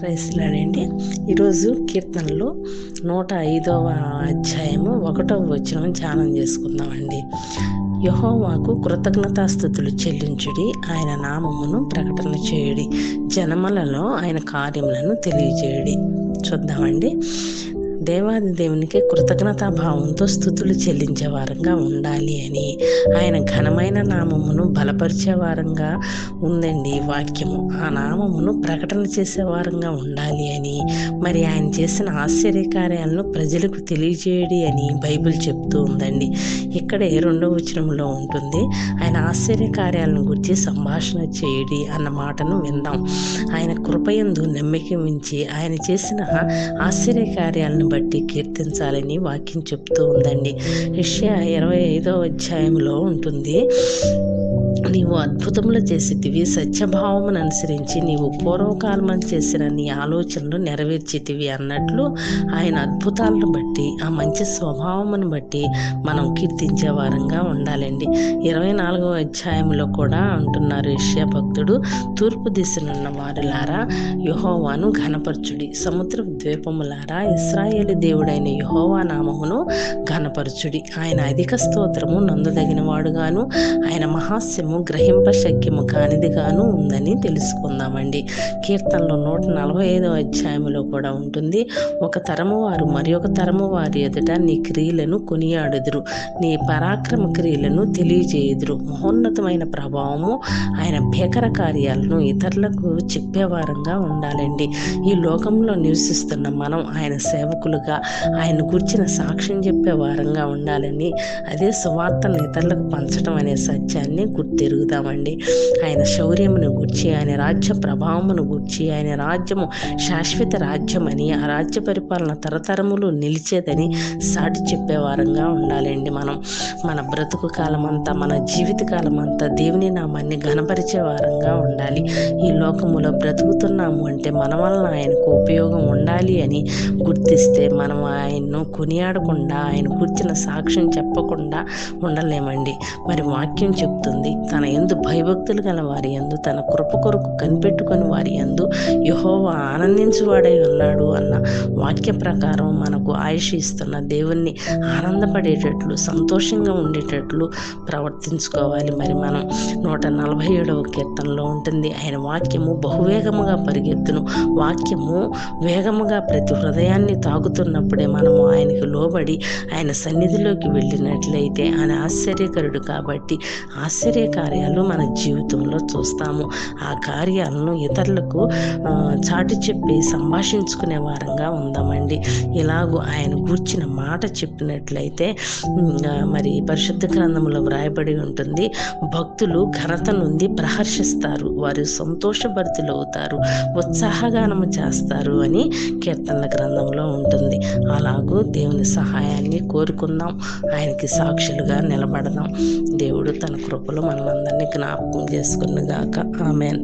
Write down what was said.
ప్రైస్లాడండి ఈరోజు కీర్తనలు నూట ఐదవ అధ్యాయము ఒకటవ వచనం ధ్యానం చేసుకుందామండి. యహోవాకు కృతజ్ఞతాస్థుతులు చెల్లించుడి ఆయన నామమును ప్రకటన చేయుడి జనములలో ఆయన కార్యములను తెలియజేయుడి. చూద్దామండి. దేవాది దేవునికి కృతజ్ఞతా భావంతో స్థుతులు చెల్లించే వారంగా ఉండాలి అని ఆయన ఘనమైన నామమును బలపరిచే వారంగా ఉందండి వాక్యము. ఆ నామమును ప్రకటన చేసే వారంగా ఉండాలి అని మరి ఆయన చేసిన ఆశ్చర్యకార్యాలను ప్రజలకు తెలియజేయడి అని బైబిల్ చెప్తూ ఉందండి. ఇక్కడే రెండవ వచనంలో ఉంటుంది ఆయన ఆశ్చర్యకార్యాలను గురించి సంభాషణ చేయడి అన్న మాటను విందాం. ఆయన కృపయందు నమ్మకం ఉంచి ఆయన చేసిన ఆశ్చర్యకార్యాలను బట్టి కీర్తించాలని వాక్యం చెప్తూ ఉందండి. యెషయా ఇరవై ఐదో అధ్యాయంలో ఉంటుంది. నీవు అద్భుతములు చేసితివి సత్యభావమును అనుసరించి నీవు పూర్వకాలమని చేసిన నీ ఆలోచనలు నెరవేర్చితివి అన్నట్లు ఆయన అద్భుతాలను బట్టి ఆ మంచి స్వభావమును బట్టి మనం కీర్తించే వారంగా ఉండాలండి. ఇరవై నాలుగవ అధ్యాయంలో కూడా అంటున్నారు యష్యా భక్తుడు తూర్పు దిశనున్న వారులారా యుహోవాను ఘనపరచుడి. సముద్ర ద్వీపములారా ఇస్రాయేలు దేవుడైన యుహోవా నామమును ఘనపరచుడి. ఆయన అధిక స్తోత్రము నందుదగిన వాడుగాను ఆయన మహాస్యము గ్రహింప శక్యము కానిదిగాను ఉందని తెలుసుకుందామండి. కీర్తనలో నూట నలభై ఐదో అధ్యాయంలో కూడా ఉంటుంది. ఒక తరము వారు మరి ఒక తరము వారి ఎదుట నీ క్రియలను కొనియాడుదురు. నీ పరాక్రమ క్రియలను తెలియజేయుదురు. మహోన్నతమైన ప్రభావము ఆయన భీకర కార్యాలను ఇతరులకు చెప్పేవారంగా ఉండాలండి. ఈ లోకంలో నివసిస్తున్న మనం ఆయన సేవకులుగా ఆయన గుర్చిన సాక్ష్యం చెప్పే వారంగా ఉండాలని అదే సువార్తను ఇతరులకు పంచడం అనే సత్యాన్ని తిరుగుదామండి. ఆయన శౌర్యమును గుర్చి ఆయన రాజ్య ప్రభావమును గుర్చి ఆయన రాజ్యము శాశ్వత రాజ్యమని ఆ రాజ్య పరిపాలన తరతరములు నిలిచేదని సాటి చెప్పేవారంగా ఉండాలండి మనం. మన బ్రతుకు కాలం అంతా మన జీవిత కాలం అంతా దేవుని నామాన్ని ఘనపరిచే వారంగా ఉండాలి. ఈ లోకములో బ్రతుకుతున్నాము అంటే మన వలన ఆయనకు ఉపయోగం ఉండాలి అని గుర్తిస్తే మనం ఆయన్ను కొనియాడకుండా ఆయన కూర్చిన సాక్ష్యం చెప్పకుండా ఉండలేమండి. మరి వాక్యం చెప్తుంది తన ఎందు భయభక్తులు గల వారి ఎందు తన కృప కొరకు కనిపెట్టుకొని వారి ఎందు యహోవా ఆనందించువాడై ఉన్నాడు అన్న వాక్య ప్రకారం మనకు ఆయుష్ ఇస్తున్న దేవుణ్ణి ఆనందపడేటట్లు సంతోషంగా ఉండేటట్లు ప్రవర్తించుకోవాలి. మరి మనం నూట నలభై ఏడవ కీర్తనలో ఉంటుంది ఆయన వాక్యము బహువేగముగా పరిగెత్తును. వాక్యము వేగముగా ప్రతి హృదయాన్ని తాగుతున్నప్పుడే మనము ఆయనకు లోబడి ఆయన సన్నిధిలోకి వెళ్ళినట్లయితే ఆయన ఆశ్చర్యకరుడు కాబట్టి ఆశ్చర్య కార్యాలు మన జీవితంలో చూస్తాము. ఆ కార్యాలను ఇతరులకు చాటి చెప్పి సంభాషించుకునే వారంగా ఉంది పొందామండి ఇలాగూ ఆయన కూర్చిన మాట చెప్పినట్లయితే మరి పరిశుద్ధ గ్రంథంలో వ్రాయబడి ఉంటుంది భక్తులు ఘనత నుండి ప్రహర్షిస్తారు వారు సంతోషభరితులు అవుతారు ఉత్సాహగానము చేస్తారు అని కీర్తనల గ్రంథంలో ఉంటుంది. అలాగూ దేవుని సహాయాన్ని కోరుకుందాం ఆయనకి సాక్షులుగా నిలబడదాం. దేవుడు తన కృపలో మనమందరినీ జ్ఞాపకం చేసుకున్నగాక ఆమెన్.